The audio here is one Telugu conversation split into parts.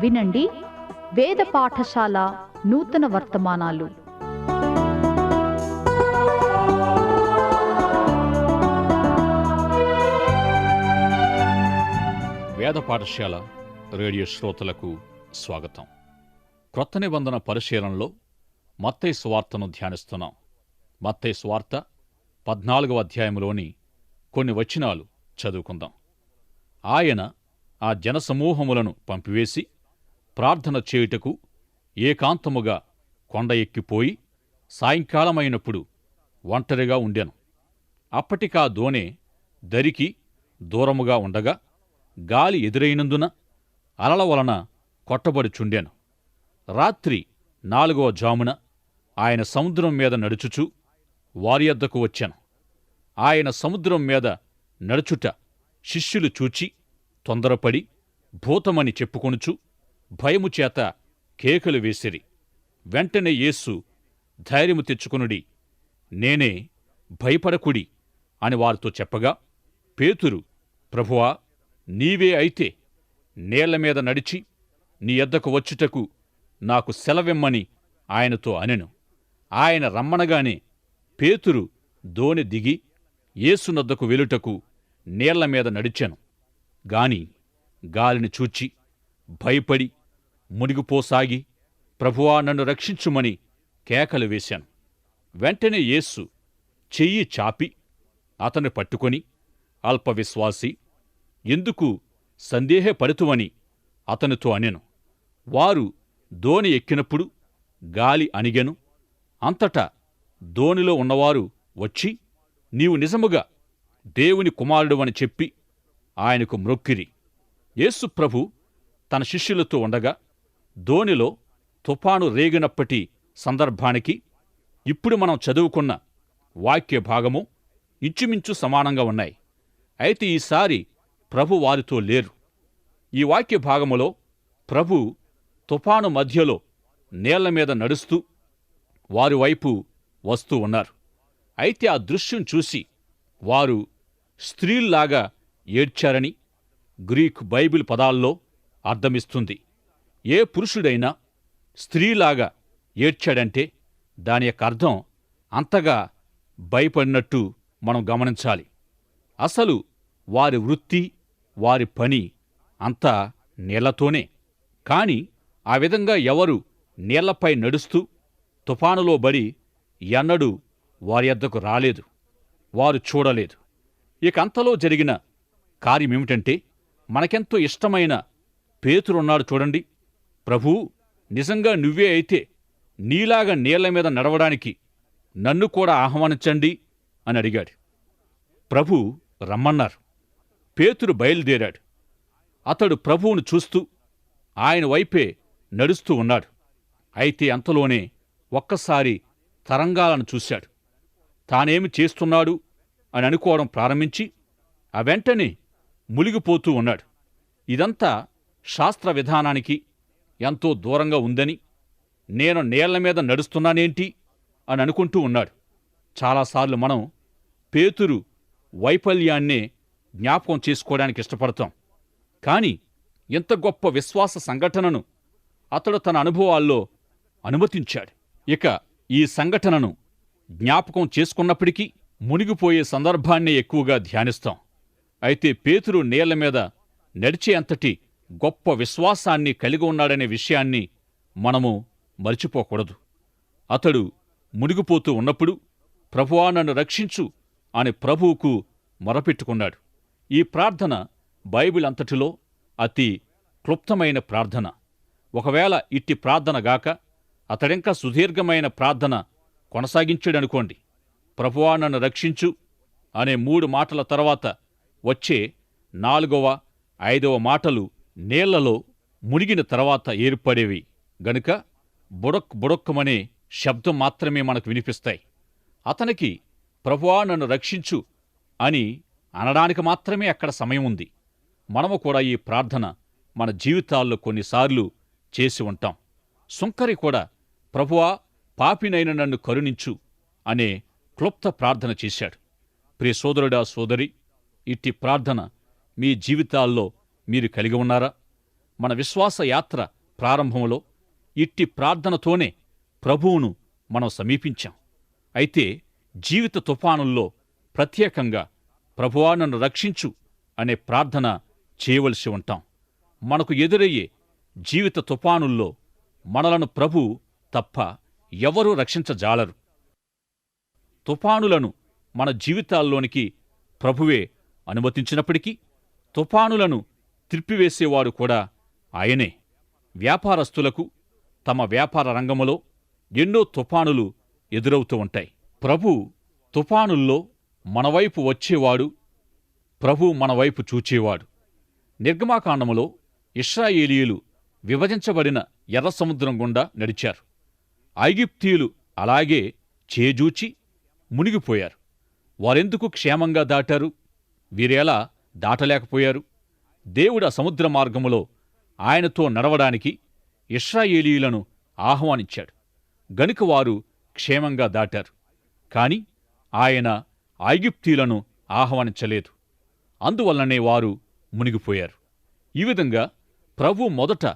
వినండి. వేద పాఠశాల నూతన వర్తమానాలు. వేద పాఠశాల రేడియో శ్రోతలకు స్వాగతం. క్రొత్త నిబంధన పరిశీలనలో మత్తై స్వార్తను ధ్యానిస్తున్నాం. మత్తై స్వార్త పద్నాలుగవ అధ్యాయంలోని కొన్ని వచనాలు చదువుకుందాం. ఆయన ఆ జనసమూహములను పంపివేసి ప్రార్థన చేయుటకు ఏకాంతముగా కొండ ఎక్కిపోయి సాయంకాలమైనప్పుడు ఒంటరిగా ఉండెను. అప్పటికా దోణె దరికి దూరముగా ఉండగా గాలి ఎదురైనందున అలల వలన కొట్టబడుచుండెను. రాత్రి నాలుగవ జామున ఆయన సముద్రం మీద నడుచుచు వారి యొద్దకు వచ్చాను. ఆయన సముద్రం మీద నడుచుట శిష్యులు చూచి తొందరపడి భూతమని చెప్పుకొనుచు భయముచేత కేకలు వేసిరి. వెంటనే యేసు ధైర్యము తెచ్చుకునుడి నేనే భయపడకుడి అని వారితో చెప్పగా పేతురు ప్రభువా నీవే అయితే నేల మీద నడిచి నీ ఎద్దకు వచ్చుటకు నాకు సెలవిమ్మని ఆయనతో అనెను. ఆయన రమ్మనగానే పేతురు దోణి దిగి యేసునొద్దకు వెలుటకు నీళ్ళ మీద నడిచాను. గాని గాలిని చూచి భయపడి మునిగిపోసాగి ప్రభువా నన్ను రక్షించుమని కేకలు వేశాను. వెంటనే యేసు చెయ్యి చాపి అతన్ని పట్టుకొని అల్పవిశ్వాసి ఎందుకు సందేహపడుతువని అతనితో అనెను. వారు దోణి ఎక్కినప్పుడు గాలి అణిగెను. అంతటా దోణిలో ఉన్నవారు వచ్చి నీవు నిజముగా దేవుని కుమారుడువని చెప్పి ఆయనకు మ్రొక్కిరి. యేసు ప్రభు తన శిష్యులతో ఉండగా దోణిలో తుఫాను రేగినప్పటి సందర్భానికి ఇప్పుడు మనం చదువుకున్న వాక్య భాగము ఇంచుమించు సమానంగా ఉన్నాయి. అయితే ఈసారి ప్రభు వారితో లేరు. ఈ వాక్య భాగములో ప్రభు తుఫాను మధ్యలో నేళ్ళ మీద నడుస్తూ వారి వైపు వస్తూ ఉన్నారు. అయితే ఆ దృశ్యం చూసి వారు స్త్రీల్లాగా ఏడ్చారని గ్రీక్ బైబిల్ పదాల్లో అర్థమిస్తుంది. ఏ పురుషుడైనా స్త్రీలాగా ఏడ్చాడంటే దాని యొక్క అర్థం అంతగా భయపడినట్టు మనం గమనించాలి. అసలు వారి వృత్తి వారి పని అంతా నీళ్ళతోనే కాని ఆ విధంగా ఎవరు నీళ్ళపై నడుస్తూ తుఫానులో బడి ఎన్నడూ వారి వద్దకు రాలేదు వారు చూడలేదు. ఇక అంతలో జరిగిన కార్యమేమిటంటే మనకెంతో ఇష్టమైన పేతురున్నాడు చూడండి. ప్రభూ నిజంగా నువ్వే అయితే నీలాగా నీళ్ళ మీద నడవడానికి నన్ను కూడా ఆహ్వానించండి అని అడిగాడు. ప్రభు రమ్మన్నారు. పేతురు బయలుదేరాడు. అతడు ప్రభువును చూస్తూ ఆయన వైపే నడుస్తూ ఉన్నాడు. అయితే అంతలోనే ఒక్కసారి తరంగాలను చూశాడు. తానేమి చేస్తున్నాడు అని అనుకోవడం ప్రారంభించి ఆ వెంటనే మునిగిపోతూ ఉన్నాడు. ఇదంతా శాస్త్ర విధానానికి ఎంతో దూరంగా ఉందని నేను నేళ్ళ మీద నడుస్తున్నానేంటి అని అనుకుంటూ ఉన్నాడు. చాలాసార్లు మనం పేతురు వైఫల్యాన్నే జ్ఞాపకం చేసుకోవడానికి ఇష్టపడతాం. కానీ ఇంత గొప్ప విశ్వాస సంఘటనను అతడు తన అనుభవాల్లో అనుమతించాడు. ఇక ఈ సంఘటనను జ్ఞాపకం చేసుకున్నప్పటికీ మునిగిపోయే సందర్భాన్నే ఎక్కువగా ధ్యానిస్తాం. అయితే పేతురు నేల మీద నడిచే అంతటి గొప్ప విశ్వాసాన్ని కలిగి ఉన్నాడనే విషయాన్ని మనము మర్చిపోకూడదు. అతడు మునిగిపోతూ ఉన్నప్పుడు ప్రభువా నన్ను రక్షించు అని ప్రభువుకు మొరపెట్టుకున్నాడు. ఈ ప్రార్థన బైబిల్ అంతటిలో అతి క్లుప్తమైన ప్రార్థన. ఒకవేళ ఇట్టి ప్రార్థన గాక అతడింకా సుదీర్ఘమైన ప్రార్థన కొనసాగించాడనుకోండి. ప్రభువా నన్ను రక్షించు అనే మూడు మాటల తర్వాత వచ్చే నాలుగవ ఐదవ మాటలు నీళ్ళలో మునిగిన తర్వాత ఏర్పడేవి. గనుక బుడక్ బుడక్కుమనే శబ్దం మాత్రమే మనకు వినిపిస్తాయి. అతనికి ప్రభువా నన్ను రక్షించు అని అనడానికి మాత్రమే అక్కడ సమయం ఉంది. మనము కూడా ఈ ప్రార్థన మన జీవితాల్లో కొన్నిసార్లు చేసి ఉంటాం. సుంకరి కూడా ప్రభువా పాపినైన నన్ను కరుణించు అనే క్లుప్త ప్రార్థన చేశాడు. ప్రియ సోదరుడా సోదరి ఇట్టి ప్రార్థన మీ జీవితాల్లో మీరు కలిగి ఉన్నారా? మన విశ్వాస యాత్ర ప్రారంభంలో ఇట్టి ప్రార్థనతోనే ప్రభువును మనం సమీపించాం. అయితే జీవిత తుఫానుల్లో ప్రత్యేకంగా ప్రభువా నన్ను రక్షించు అనే ప్రార్థన చేయవలసి ఉంటాం. మనకు ఎదురయ్యే జీవిత తుఫానుల్లో మనలను ప్రభు తప్ప ఎవరూ రక్షించజాలరు. తుఫానులను మన జీవితాల్లోనికి ప్రభువే అనుమతించినప్పటికీ తుఫానులను త్రిప్పివేసేవాడు కూడా ఆయనే. వ్యాపారస్తులకు తమ వ్యాపార రంగములో ఎన్నో తుఫానులు ఎదురవుతూ ఉంటాయి. ప్రభు తుఫానుల్లో మనవైపు వచ్చేవాడు ప్రభు మనవైపు చూచేవాడు. నిర్గమాకాండములో ఇస్రాయేలీయులు విభజించబడిన ఎర్ర సముద్రం గుండా నడిచారు. ఐగిప్తీయులు అలాగే చేజూచి మునిగిపోయారు. వారెందుకు క్షేమంగా దాటారు? వీరేలా దాటలేకపోయారు? దేవుడు ఆ సముద్ర మార్గములో ఆయనతో నడవడానికి ఇష్రాయేలీయులను ఆహ్వానించాడు. గనుక వారు క్షేమంగా దాటారు. కాని ఆయన ఐగిప్తీయులను ఆహ్వానించలేదు. అందువల్లనే వారు మునిగిపోయారు. ఈ విధంగా ప్రభు మొదట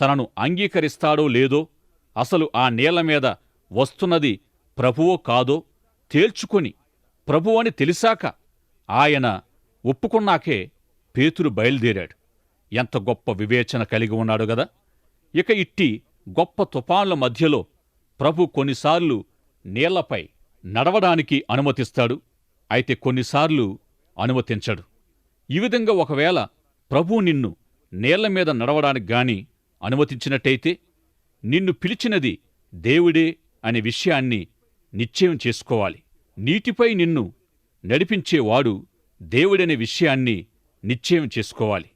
తనను అంగీకరిస్తాడో లేదో అసలు ఆ నేల మీద వస్తున్నది ప్రభువో కాదో తేల్చుకొని ప్రభు అని తెలిసాక ఆయన ఒప్పుకున్నాకే పేతురు బయలుదేరాడు. ఎంత గొప్ప వివేచన కలిగి ఉన్నాడు గదా! ఇక ఇట్టి గొప్ప తుఫాన్ల మధ్యలో ప్రభు కొన్నిసార్లు నీళ్ళపై నడవడానికి అనుమతిస్తాడు. అయితే కొన్నిసార్లు అనుమతించడు. ఈ విధంగా ఒకవేళ ప్రభు నిన్ను నీళ్ళ మీద నడవడానికి గాని అనుమతించినట్టయితే నిన్ను పిలిచినది దేవుడే అనే విషయాన్ని నిశ్చయం చేసుకోవాలి. నీటిపై నిన్ను నడిపించేవాడు దేవుడనే విషయాన్ని నిశ్చయం చేసుకోవాలి.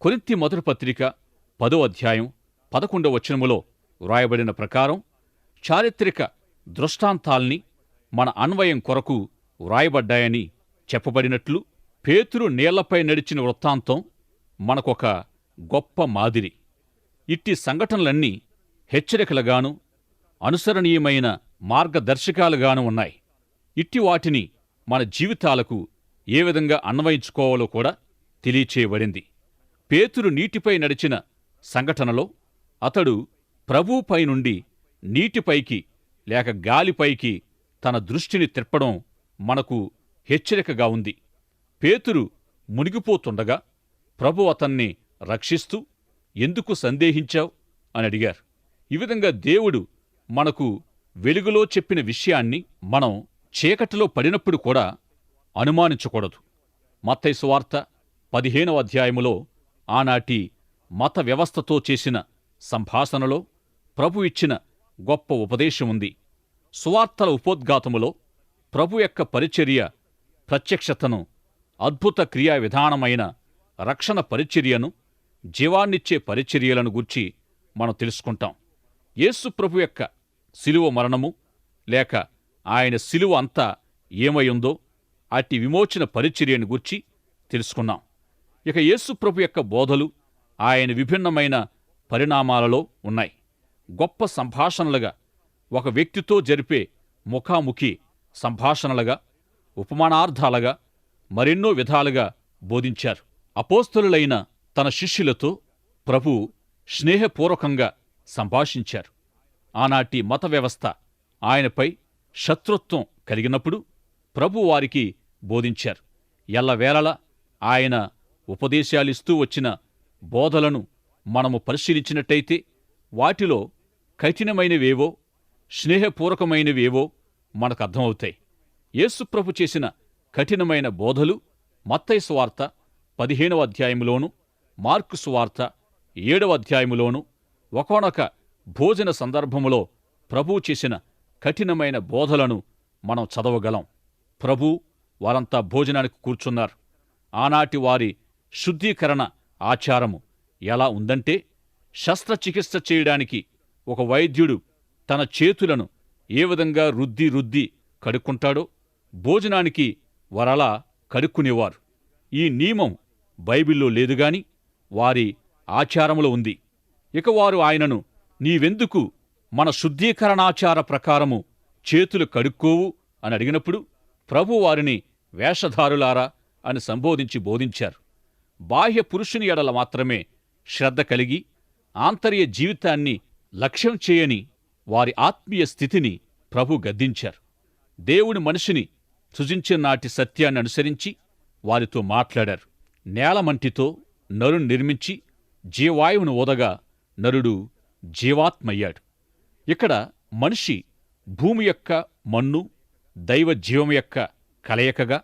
కొరింతి మొదటి పత్రిక పదో అధ్యాయం పదకొండవ వచనములో వ్రాయబడిన ప్రకారం చారిత్రక దృష్టాంతాల్ని మన అన్వయం కొరకు వ్రాయబడ్డాయని చెప్పబడినట్లు పేతురు నీళ్ళపై నడిచిన వృత్తాంతం మనకొక గొప్ప మాదిరి. ఇట్టి సంఘటనలన్నీ హెచ్చరికలుగాను అనుసరణీయమైన మార్గదర్శకాలుగాను ఉన్నాయి. ఇట్టి వాటిని మన జీవితాలకు ఏ విధంగా అన్వయించుకోవాలో కూడా తెలియచేయబడింది. పేతురు నీటిపై నడిచిన సంఘటనలో అతడు ప్రభువుపై నుండి నీటిపైకి లేక గాలిపైకి తన దృష్టిని తిప్పడం మనకు హెచ్చరికగా ఉంది. పేతురు మునిగిపోతుండగా ప్రభు అతన్ని రక్షిస్తూ ఎందుకు సందేహించావు? అని అడిగారు. ఈ విధంగా దేవుడు మనకు వెలుగులో చెప్పిన విషయాన్ని మనం చీకటిలో పడినప్పుడు కూడా అనుమానించకూడదు. మత్తైసు వార్త పదిహేనవ అధ్యాయములో ఆనాటి మత వ్యవస్థతో చేసిన సంభాషణలో ప్రభు ఇచ్చిన గొప్ప ఉపదేశముంది. సువార్తల ఉపోద్ఘాతములో ప్రభు యొక్క పరిచర్య ప్రత్యక్షతను అద్భుత క్రియా విధానమైన రక్షణ పరిచర్యను జీవాన్నిచ్చే పరిచర్యలను గూర్చి మనం తెలుసుకుంటాం. యేసు ప్రభు యొక్క శిలువ మరణము లేక ఆయన శిలువ అంతా ఏమయుందో అట్టి విమోచన పరిచర్యను గూర్చి తెలుసుకున్నాం. ఇక యేసుప్రభు యొక్క బోధలు ఆయన విభిన్నమైన పరిణామాలలో ఉన్నాయి. గొప్ప సంభాషణలుగా ఒక వ్యక్తితో జరిపే ముఖాముఖి సంభాషణలుగా ఉపమానార్థాలుగా మరెన్నో విధాలుగా బోధించారు. అపోస్తలులైన తన శిష్యులతో ప్రభు స్నేహపూర్వకంగా సంభాషించారు. ఆనాటి మత వ్యవస్థ ఆయనపై శత్రుత్వం కలిగినప్పుడు ప్రభు వారికి బోధించారు. ఎల్లవేళలా ఆయన ఉపదేశాలిస్తూ వచ్చిన బోధలను మనము పరిశీలించినట్టయితే వాటిలో కఠినమైనవేవో స్నేహపూర్వకమైనవేవో మనకు అర్థమవుతాయి యేసుప్రభు చేసిన కఠినమైన బోధలు మత్తయి సువార్త పదిహేనవ అధ్యాయములోను మార్కు స్వార్త ఏడవ అధ్యాయములోను ఒకనొక భోజన సందర్భములో ప్రభు చేసిన కఠినమైన బోధలను మనం చదవగలం. ప్రభు వారంతా భోజనానికి కూర్చున్నారు. ఆనాటి వారి శుద్ధీకరణ ఆచారము ఎలా ఉందంటే శస్త్రచికిత్స చేయడానికి ఒక వైద్యుడు తన చేతులను ఏ విధంగా రుద్ది రుద్ది కడుక్కుంటాడో భోజనానికి వరలా కడుక్కునేవారు. ఈ నియమం బైబిల్లో లేదుగాని వారి ఆచారములో ఉంది. ఇక వారు ఆయనను నీవెందుకు మన శుద్ధీకరణాచార ప్రకారము చేతులు కడుక్కోవు అని అడిగినప్పుడు ప్రభు వారిని వేషధారులారా అని సంబోధించి బోధించారు. బాహ్య పురుషుని ఎడల మాత్రమే శ్రద్ధ కలిగి ఆంతర్య జీవితాన్ని లక్ష్యం చేయని వారి ఆత్మీయ స్థితిని ప్రభు గద్దించారు. దేవుని మనిషిని సృజించిన నాటి సత్యాన్ని అనుసరించి వారితో మాట్లాడారు. నేలమంటితో నరుని నిర్మించి జీవాయువును ఓదగా నరుడు జీవాత్మయ్యాడు. ఇక్కడ మనిషి భూమి యొక్క మన్ను దైవ జీవం యొక్క కలయికగా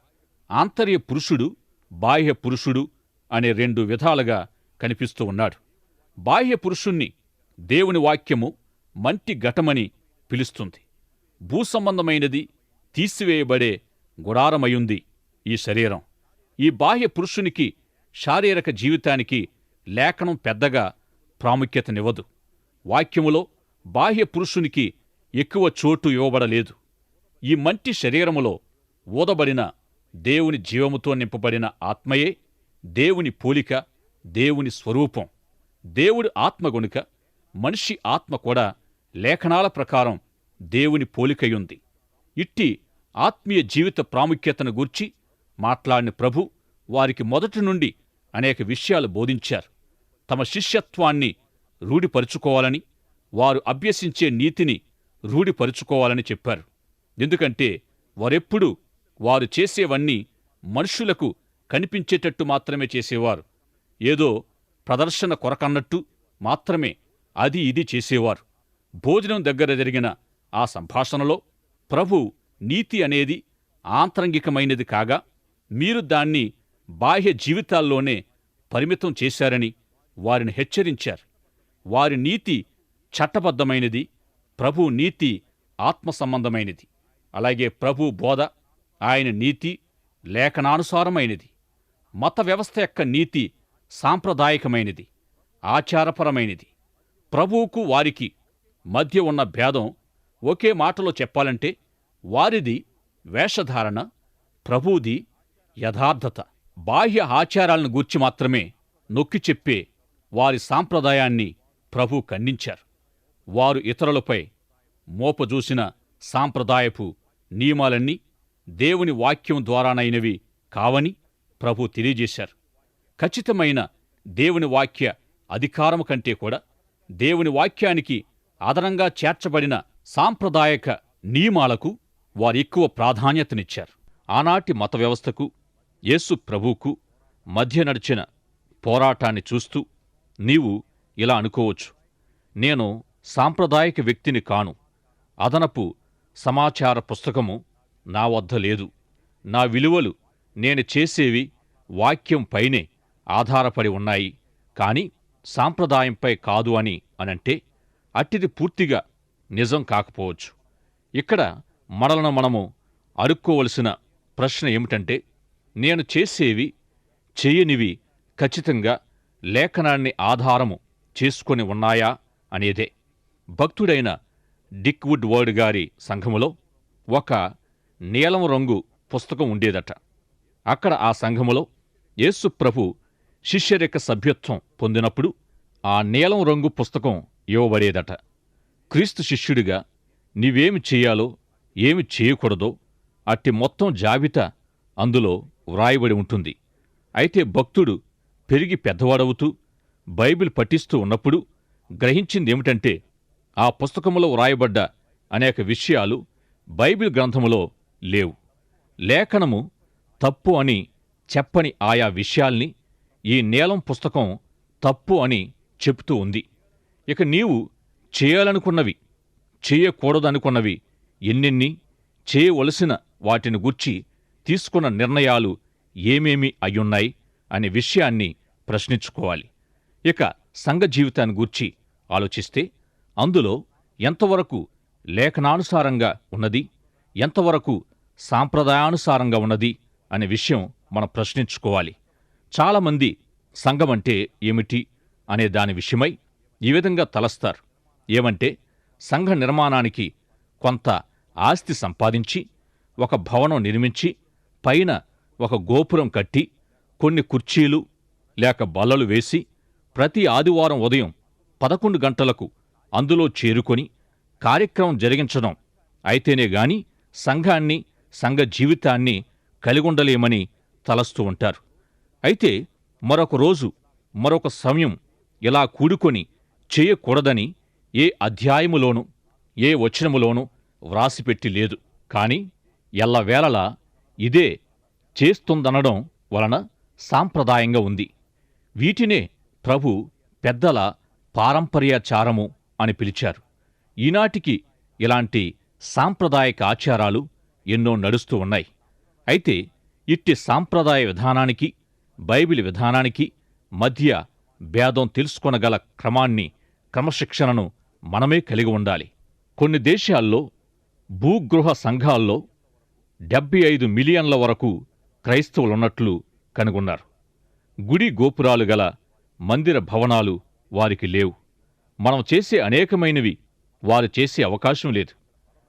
ఆంతర్య పురుషుడు బాహ్య పురుషుడు అనే రెండు విధాలుగా కనిపిస్తూ ఉన్నాడు. బాహ్య పురుషుణ్ణి దేవుని వాక్యము మంటి ఘటమని పిలుస్తుంది. భూసంబంధమైనది తీసివేయబడే గుడారమయుంది ఈ శరీరం. ఈ బాహ్య పురుషునికి శారీరక జీవితానికి లేఖనం పెద్దగా ప్రాముఖ్యతనివ్వదు. వాక్యములో బాహ్య పురుషునికి ఎక్కువ చోటు ఇవ్వబడలేదు. ఈ మంటి శరీరములో ఊదబడిన దేవుని జీవముతో నింపబడిన ఆత్మయే దేవుని పోలిక దేవుని స్వరూపం దేవుడి ఆత్మ గనుక మనిషి ఆత్మ కూడా లేఖనాల ప్రకారం దేవుని పోలికయుంది. ఇట్టి ఆత్మీయ జీవిత ప్రాముఖ్యతను గూర్చి మాట్లాడిన ప్రభు వారికి మొదటి నుండి అనేక విషయాలు బోధించారు. తమ శిష్యత్వాన్ని రూఢిపరుచుకోవాలని వారు అభ్యసించే నీతిని రూఢిపరుచుకోవాలని చెప్పారు. ఎందుకంటే వారెప్పుడూ వారు చేసేవన్నీ మనుషులకు కనిపించేటట్టు మాత్రమే చేసేవారు. ఏదో ప్రదర్శన కొరకన్నట్టు మాత్రమే అది ఇది చేసేవారు. భోజనం దగ్గర జరిగిన ఆ సంభాషణలో ప్రభు నీతి అనేది ఆంతరంగికమైనది కాగా మీరు దాన్ని బాహ్య జీవితాల్లోనే పరిమితం చేశారని వారిని హెచ్చరించారు. వారి నీతి చట్టబద్ధమైనది ప్రభు నీతి ఆత్మ సంబంధమైనది అలాగే ప్రభు బోధ ఆయన నీతి లేఖనానుసారమైనది. మత వ్యవస్థ యొక్క నీతి సాంప్రదాయకమైనది ఆచారపరమైనది. ప్రభువుకు వారికి మధ్య ఉన్న భేదం ఒకే మాటలో చెప్పాలంటే వారిది వేషధారణ ప్రభువుది యథార్థత. బాహ్య ఆచారాలను గూర్చి మాత్రమే నొక్కి చెప్పే వారి సాంప్రదాయాన్ని ప్రభు ఖండించారు. వారు ఇతరులపై మోపజూసిన సాంప్రదాయపు నియమాలన్నీ దేవుని వాక్యం ద్వారానైనవి కావని ప్రభు తెలియజేశారు. ఖచ్చితమైన దేవుని వాక్య అధికారము కంటే కూడా దేవుని వాక్యానికి అదనంగా చేర్చబడిన సాంప్రదాయక నియమాలకు వారు ఎక్కువ ప్రాధాన్యతనిచ్చారు. ఆనాటి మత వ్యవస్థకు యేసు ప్రభువుకు మధ్య నడిచిన పోరాటాన్ని చూస్తూ నీవు ఇలా అనుకోవచ్చు. నేను సాంప్రదాయక వ్యక్తిని కాను. అదనపు సమాచార పుస్తకము నా వద్ద లేదు. నా విలువలు నేను చేసేవి వాక్యం పైనే ఆధారపడి ఉన్నాయి. కాని సాంప్రదాయంపై కాదు అని అనంటే అట్టిది పూర్తిగా నిజం కాకపోవచ్చు. ఇక్కడ మనలను మనము అడుక్కోవలసిన ప్రశ్న ఏమిటంటే నేను చేసేవి చేయనివి ఖచ్చితంగా లేఖనాన్ని ఆధారము చేసుకొని ఉన్నాయా అనేదే. భక్తుడైన డిక్వుడ్ వర్డ్ గారి సంఘములో ఒక నీలం రంగు పుస్తకం ఉండేదట. అక్కడ ఆ సంఘములో యేసు ప్రభు శిష్యరేఖ సభ్యత్వం పొందినప్పుడు ఆ నీలం రంగు పుస్తకం ఇవ్వబడేదట. క్రీస్తు శిష్యుడిగా నీవేమి చేయాలో ఏమి చేయకూడదో అట్టి మొత్తం జాబితా అందులో వ్రాయబడి ఉంటుంది. అయితే భక్తుడు పెరిగి పెద్దవాడవుతూ బైబిల్ పఠిస్తూ ఉన్నప్పుడు గ్రహించిందేమిటంటే ఆ పుస్తకములో వ్రాయబడ్డ అనేక విషయాలు బైబిల్ గ్రంథములో లేవు. లేఖనము తప్పు అని చెప్పని ఆయా విషయాల్ని ఈ నీలం పుస్తకం తప్పు అని చెబుతూ ఉంది. ఇక నీవు చేయాలనుకున్నవి చేయకూడదనుకున్నవి ఎన్నెన్ని చేయవలసిన వాటిని గూర్చి తీసుకున్న నిర్ణయాలు ఏమేమి అయ్యున్నాయి అనే విషయాన్ని ప్రశ్నించుకోవాలి. ఇక సంఘ జీవితాన్ని గూర్చి ఆలోచిస్తే అందులో ఎంతవరకు లేఖనానుసారంగా ఉన్నది ఎంతవరకు సాంప్రదాయానుసారంగా ఉన్నది అనే విషయం మనం ప్రశ్నించుకోవాలి. చాలామంది సంఘమంటే ఏమిటి అనే దాని విషయమై ఈ విధంగా తలస్తారు. ఏమంటే సంఘ నిర్మాణానికి కొంత ఆస్తి సంపాదించి ఒక భవనం నిర్మించి పైన ఒక గోపురం కట్టి కొన్ని కుర్చీలు లేక బల్లలు వేసి ప్రతి ఆదివారం ఉదయం పదకొండు గంటలకు అందులో చేరుకొని కార్యక్రమం జరిగించడం అయితేనే గాని సంఘాన్ని సంఘ జీవితాన్ని కలిగుండలేమని తలస్తూ ఉంటారు. అయితే మరొక రోజు మరొక సమయం ఇలా కూడుకొని చేయకూడదని ఏ అధ్యాయములోనూ ఏ వచనములోనూ వ్రాసిపెట్టి లేదు. కాని ఎల్లవేళలా ఇదే చేస్తుందనడం వలన సాంప్రదాయంగా ఉంది. వీటినే ప్రభు పెద్దల పారంపర్యాచారము అని పిలిచారు. ఈనాటికి ఇలాంటి సాంప్రదాయక ఆచారాలు ఎన్నో నడుస్తూ ఉన్నాయి. అయితే ఇట్టి సాంప్రదాయ విధానానికి బైబిల్ విధానానికి మధ్య భేదం తెలుసుకొనగల క్రమాన్ని క్రమశిక్షణను మనమే కలిగి ఉండాలి. కొన్ని దేశాల్లో భూగృహ సంఘాల్లో డెబ్బై ఐదు మిలియన్ల వరకు క్రైస్తవులున్నట్లు కనుగొన్నారు. గుడి గోపురాలు గల మందిర భవనాలు వారికి లేవు. మనం చేసే అనేకమైనవి వారు చేసే అవకాశం లేదు.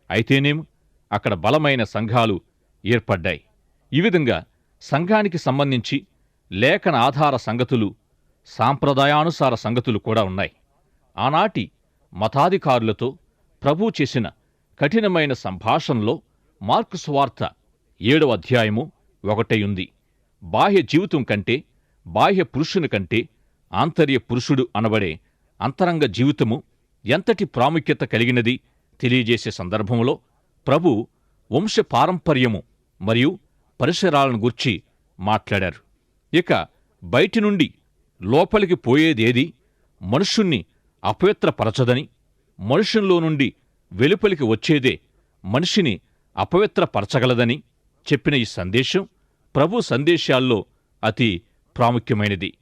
అయితేనేం అక్కడ బలమైన సంఘాలు ఏర్పడ్డాయి. ఈ విధంగా సంఘానికి సంబంధించి లేఖన ఆధార సంగతులు సాంప్రదాయానుసార సంగతులు కూడా ఉన్నాయి. ఆనాటి మతాధికారులతో ప్రభు చేసిన కఠినమైన సంభాషణలో మార్కు ఏడవ అధ్యాయము ఒకటై ఉంది. బాహ్య జీవితం కంటే బాహ్య పురుషుని కంటే ఆంతర్య పురుషుడు అనబడే అంతరంగ జీవితము ఎంతటి ప్రాముఖ్యత కలిగినది తెలియజేసే సందర్భంలో ప్రభు వంశ పారంపర్యము మరియు పరిసరాలను గూర్చి మాట్లాడారు. ఇక బయటి నుండి లోపలికి పోయేదేది మనుష్యుణ్ణి అపవిత్రపరచదని మనుషుల్లో నుండి వెలుపలికి వచ్చేదే మనిషిని అపవిత్రపరచగలదని చెప్పిన ఈ సందేశం ప్రభు సందేశాల్లో అతి ప్రాముఖ్యమైనది.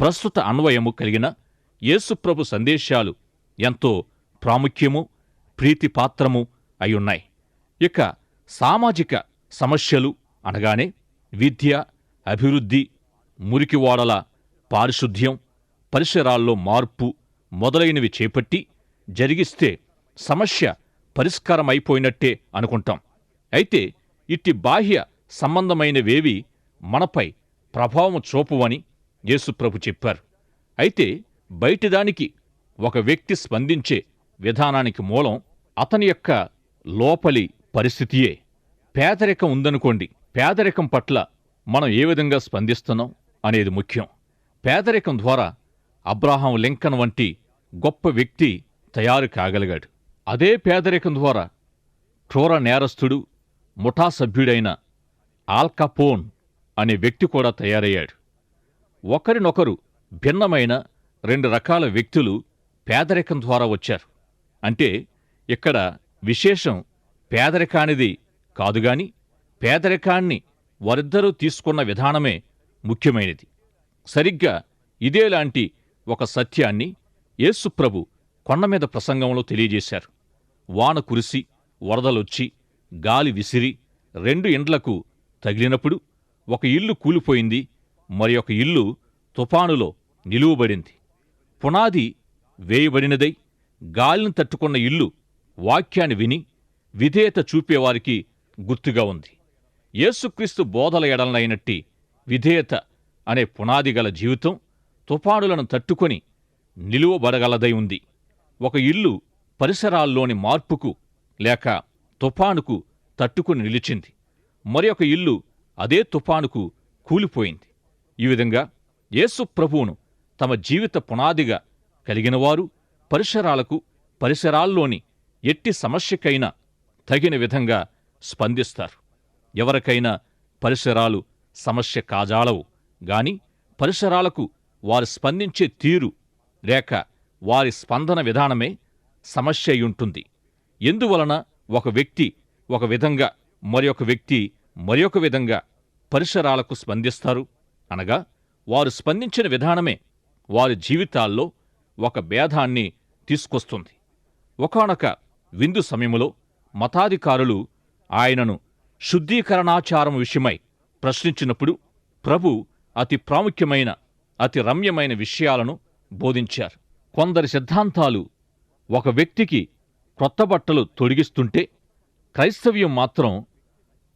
ప్రస్తుత అన్వయము కలిగిన యేసుప్రభు సందేశాలు ఎంతో ప్రాముఖ్యము ప్రీతిపాత్రము అయి ఉన్నాయి. ఇక సామాజిక సమస్యలు అనగానే విద్య అభివృద్ధి మురికివాడల పారిశుద్ధ్యం పరిసరాల్లో మార్పు మొదలైనవి చేపట్టి జరిగిస్తే సమస్య పరిష్కారమైపోయినట్టే అనుకుంటాం. అయితే ఇట్టి బాహ్య సంబంధమైనవేవి మనపై ప్రభావం చూపవని యేసుప్రభు చెప్పారు. అయితే బయటిదానికి ఒక వ్యక్తి స్పందించే విధానానికి మూలం అతని యొక్క లోపలి పరిస్థితియే. పేదరికం ఉందనుకోండి పేదరికం పట్ల మనం ఏ విధంగా స్పందిస్తున్నాం అనేది ముఖ్యం. పేదరికం ద్వారా అబ్రాహాం లింకన్ వంటి గొప్ప వ్యక్తి తయారు కాగలిగాడు. అదే పేదరికం ద్వారా క్రూర నేరస్తుడు ముఠా సభ్యుడైన ఆల్కపోన్ అనే వ్యక్తి కూడా తయారయ్యాడు. ఒకరినొకరు భిన్నమైన రెండు రకాల వ్యక్తులు పేదరికం ద్వారా వచ్చారు. అంటే ఇక్కడ విశేషం పేదరికానిది కాదుగాని పేదరికాన్ని వారిద్దరూ తీసుకున్న విధానమే ముఖ్యమైనది. సరిగ్గా ఇదేలాంటి ఒక సత్యాన్ని యేసుప్రభు కొండమీద ప్రసంగంలో తెలియజేశారు. వాన కురిసి వరదలొచ్చి గాలి విసిరి రెండు ఇండ్లకు తగిలినప్పుడు ఒక ఇల్లు కూలిపోయింది మరి ఒక ఇల్లు తుఫానులో నిలువబడింది. పునాది వేయబడినదై గాలిని తట్టుకున్న ఇల్లు వాక్యాన్ని విని విధేయత చూపేవారికి గుర్తుగా ఉంది. యేసుక్రీస్తు బోధల ఎడలనైనట్టి విధేయత అనే పునాది గల జీవితం తుపానులను తట్టుకొని నిలువబడగలదై ఉంది. ఒక ఇల్లు పరిసరాల్లోని మార్పుకు లేక తుఫానుకు తట్టుకుని నిలిచింది. మరి ఒక ఇల్లు అదే తుఫానుకు కూలిపోయింది. ఈ విధంగా యేసు ప్రభువును తమ జీవిత పునాదిగా కలిగినవారు పరిసరాలకు పరిసరాల్లోని ఎట్టి సమస్యకైనా తగిన విధంగా స్పందిస్తారు. ఎవరికైనా పరిసరాలు సమస్య కాజాలవు. గాని పరిసరాలకు వారు స్పందించే తీరు లేక వారి స్పందన విధానమే సమస్యయుంటుంది. ఎందువలన ఒక వ్యక్తి ఒక విధంగా మరొక వ్యక్తి మరొక విధంగా పరిసరాలకు స్పందిస్తారు? అనగా వారు స్పందించిన విధానమే వారి జీవితాల్లో ఒక భేదాన్ని తీసుకొస్తుంది. ఒకానొక విందు సమయములో మతాధికారులు ఆయనను శుద్ధీకరణాచారం విషయమై ప్రశ్నించినప్పుడు ప్రభు అతి ప్రాముఖ్యమైన అతి రమ్యమైన విషయాలను బోధించారు. కొందరి సిద్ధాంతాలు ఒక వ్యక్తికి క్రొత్త బట్టలు తొడిగిస్తుంటే క్రైస్తవ్యం మాత్రం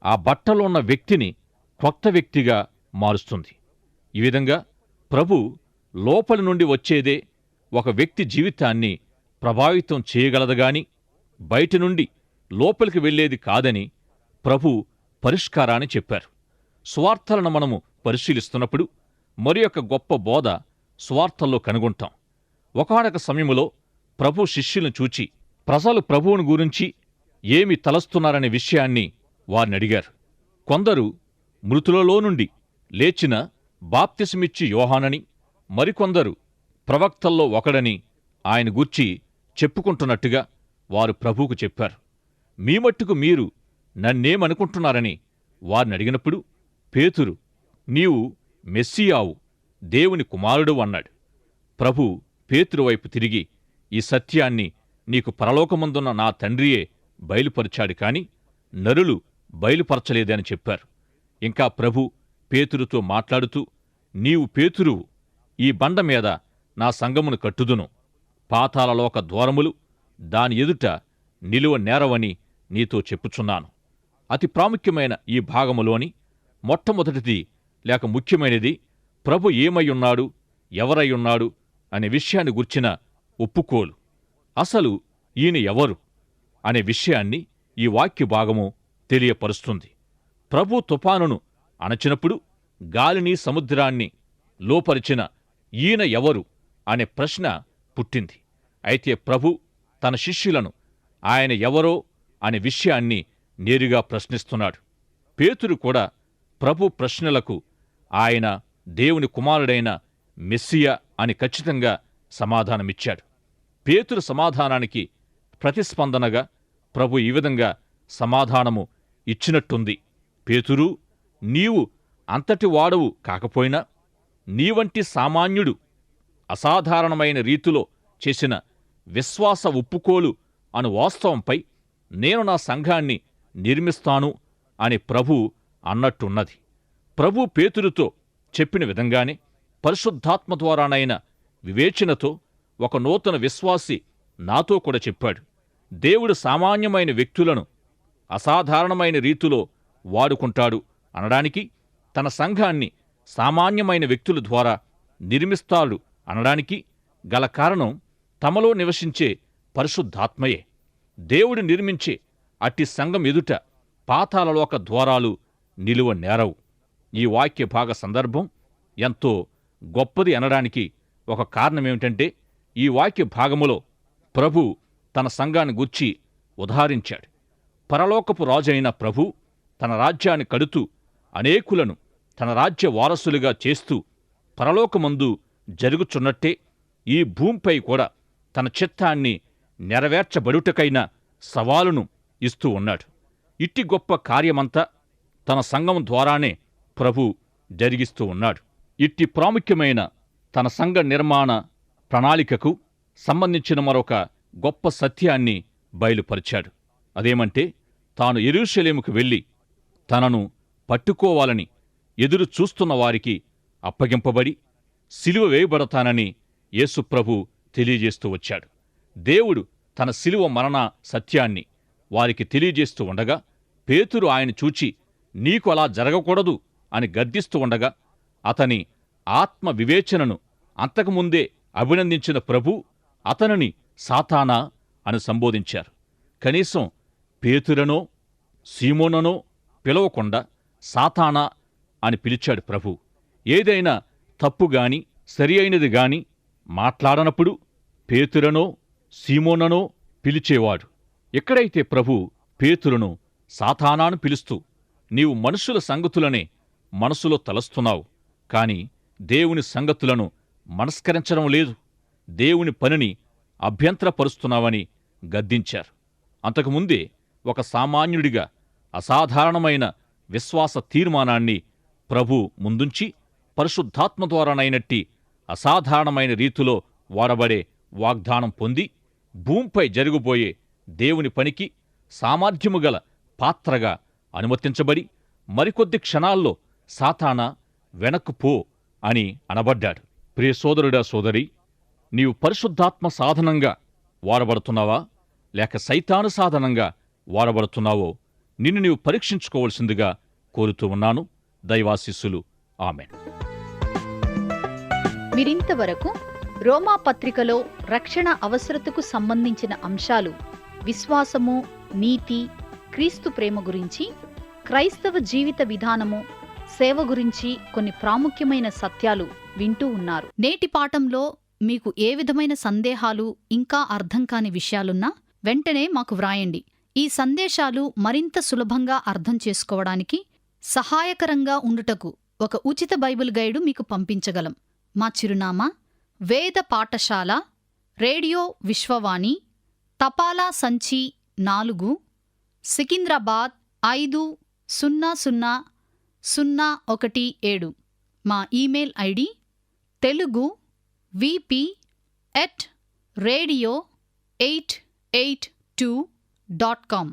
ఆ బట్టలున్న వ్యక్తిని కొత్త వ్యక్తిగా మారుస్తుంది. ఈ విధంగా ప్రభు లోపలి నుండి వచ్చేదే ఒక వ్యక్తి జీవితాన్ని ప్రభావితం చేయగలదు గాని బయటి నుండి లోపలికి వెళ్ళేది కాదని ప్రభు పరిష్కారాన్ని చెప్పారు. స్వార్థలను మనము పరిశీలిస్తున్నప్పుడు మరి యొక్క గొప్ప బోధ స్వార్థల్లో కనుగొంటాం. ఒకనొక సమయములో ప్రభు శిష్యులను చూచి ప్రజలు ప్రభువుని గురించి ఏమి తలస్తున్నారనే విషయాన్ని వారిని అడిగారు కొందరు మృతులలో నుండి లేచిన బాప్తిసమిచ్చి యోహానని మరికొందరు ప్రవక్తల్లో ఒకడని ఆయన గూర్చి చెప్పుకుంటున్నట్టుగా వారు ప్రభువుకు చెప్పారు. మీ మట్టుకు మీరు నన్నేమనుకుంటున్నారని వారిని అడిగినప్పుడు పేతురు నీవు మెస్సియావు దేవుని కుమారుడు అన్నాడు. ప్రభు పేతురు వైపు తిరిగి ఈ సత్యాన్ని నీకు పరలోకమందున్న నా తండ్రియే బయలుపరిచాడు కాని నరులు బయలుపరచలేదని చెప్పారు. ఇంకా ప్రభు పేతురుతో మాట్లాడుతూ నీవు పేతురువు ఈ బండ మీద నా సంగమును కట్టుదును. పాతాలలోక ద్వారములు దాని ఎదుట నిలువ నేరవని నీతో చెప్పుచున్నాను. అతి ప్రాముఖ్యమైన ఈ భాగములోని మొట్టమొదటిది లేక ముఖ్యమైనది ప్రభు ఏమయ్యున్నాడు ఎవరయ్యున్నాడు అనే విషయాన్ని గుర్చిన ఒప్పుకోలు. అసలు ఈయన ఎవరు అనే విషయాన్ని ఈ వాక్య భాగము తెలియపరుస్తుంది. ప్రభు తుఫానును అణచినప్పుడు గాలిని సముద్రాన్ని లోపరిచిన ఈయన ఎవరు అనే ప్రశ్న పుట్టింది. అయితే ప్రభు తన శిష్యులను ఆయన ఎవరో అనే విషయాన్ని నేరుగా ప్రశ్నిస్తున్నాడు. పేతురు కూడా ప్రభు ప్రశ్నలకు ఆయన దేవుని కుమారుడైన మెస్సియా అని ఖచ్చితంగా సమాధానమిచ్చాడు. పేతురు సమాధానానికి ప్రతిస్పందనగా ప్రభు ఈ విధంగా సమాధానము ఇచ్చినట్టుంది. పేతురు నీవు అంతటి వాడవు కాకపోయినా నీవంటి సామాన్యుడు అసాధారణమైన రీతిలో చేసిన విశ్వాస ఒప్పుకోలు అను వాస్తవంపై నేను నా సంఘాన్ని నిర్మిస్తాను అని ప్రభు అన్నట్టున్నది. ప్రభు పేతురుతో చెప్పిన విధంగానే పరిశుద్ధాత్మ ద్వారానైన వివేచనతో ఒక నూతన విశ్వాసి నాతో కూడా చెప్పాడు. దేవుడు సామాన్యమైన వ్యక్తులను అసాధారణమైన రీతిలో వాడుకుంటాడు అనడానికి తన సంఘాన్ని సామాన్యమైన వ్యక్తుల ద్వారా నిర్మిస్తాడు అనడానికి గల కారణం తమలో నివసించే పరిశుద్ధాత్మయే. దేవుడు నిర్మించే అట్టి సంఘం ఎదుట పాతాలలోక ద్వారాలు నిలువ నేరవు. ఈ వాక్య భాగ సందర్భం ఎంతో గొప్పది అనడానికి ఒక కారణమేమిటంటే ఈ వాక్య భాగములో ప్రభు తన సంఘాన్ని గుర్చి ఉదాహరించాడు. పరలోకపు రాజైన ప్రభు తన రాజ్యాన్ని కడుతూ అనేకులను తన రాజ్య వారసులుగా చేస్తూ పరలోకమందు జరుగుచున్నట్టే ఈ భూమిపై కూడా తన చిత్తాన్ని నెరవేర్చబడుటకైన సవాలును ఇస్తూ ఉన్నాడు. ఇట్టి గొప్ప కార్యమంతా తన సంఘం ద్వారానే ప్రభు జరిగిస్తూ ఉన్నాడు. ఇట్టి ప్రాముఖ్యమైన తన సంఘ నిర్మాణ ప్రణాళికకు సంబంధించిన మరొక గొప్ప సత్యాన్ని బయలుపరిచాడు. అదేమంటే తాను ఎరుషలేముకు వెళ్ళి తనను పట్టుకోవాలని ఎదురు చూస్తున్న వారికి అప్పగింపబడి సిలువ వేయబడతానని యేసుప్రభు తెలియజేస్తూ వచ్చాడు. దేవుడు తన సిలువ మరణ సత్యాన్ని వారికి తెలియజేస్తూ ఉండగా పేతురు ఆయన చూచి నీకు అలా జరగకూడదు అని గద్దిస్తూ ఉండగా అతని ఆత్మ వివేచనను అంతకుముందే అభినందించిన ప్రభు అతనిని సాతానా అని సంబోధించారు. కనీసం పేతురనో సీమోననో పిలవకుండా సాతానా అని పిలిచాడు ప్రభు. ఏదైనా తప్పు గాని సరి అయినది గాని మాట్లాడనప్పుడు పేతురనో సీమోననో పిలిచేవాడు. ఎక్కడైతే ప్రభు పేతులను సాతానాను పిలుస్తూ నీవు మనుషుల సంగతులనే మనసులో తలస్తున్నావు కాని దేవుని సంగతులను మనస్కరించడం లేదు. దేవుని పనిని అభ్యంతరపరుస్తున్నావని గద్దించారు. అంతకుముందే ఒక సామాన్యుడిగా అసాధారణమైన విశ్వాస తీర్మానాన్ని ప్రభు ముందుంచి పరిశుద్ధాత్మ ద్వారానైనట్టి అసాధారణమైన రీతిలో వాడబడే వాగ్దానం పొంది భూమిపై జరిగిపోయే దేవుని పనికి సామర్థ్యము గల పాత్రగా అనుమతించబడి మరికొద్ది క్షణాల్లో సాతాన వెనక్కు పో అని అనబడ్డాడు. ప్రియ సోదరుడా సోదరి నీవు పరిశుద్ధాత్మ సాధనంగా వాడబడుతున్నావా లేక సైతాను సాధనంగా వాడబడుతున్నావో నిన్ను నీవు పరీక్షించుకోవలసిందిగా కోరుతూ ఉన్నాను. దైవాశిస్సులు. ఆమె మీరింతవరకు రోమా పత్రికలో రక్షణ అవసరతకు సంబంధించిన అంశాలు విశ్వాసము నీతి క్రీస్తు ప్రేమ గురించి క్రైస్తవ జీవిత విధానము సేవ గురించి కొన్ని ప్రాముఖ్యమైన సత్యాలు వింటూ ఉన్నారు. నేటి పాఠంలో మీకు ఏ విధమైన సందేహాలు ఇంకా అర్థం కాని విషయాలున్నా వెంటనే మాకు వ్రాయండి. ఈ సందేశాలు మరింత సులభంగా అర్థం చేసుకోవడానికి సహాయకరంగా ఉండుటకు ఒక ఉచిత బైబిల్ గైడు మీకు పంపించగలం. మా చిరునామా వేద పాఠశాల రేడియో విశ్వవాణి తపాలా సంచి నాలుగు సికింద్రాబాద్ ఐదు సున్నా సున్నా సున్నా ఒకటి ఏడు. మా email ID Telugu VP at radio eight eight two dot com.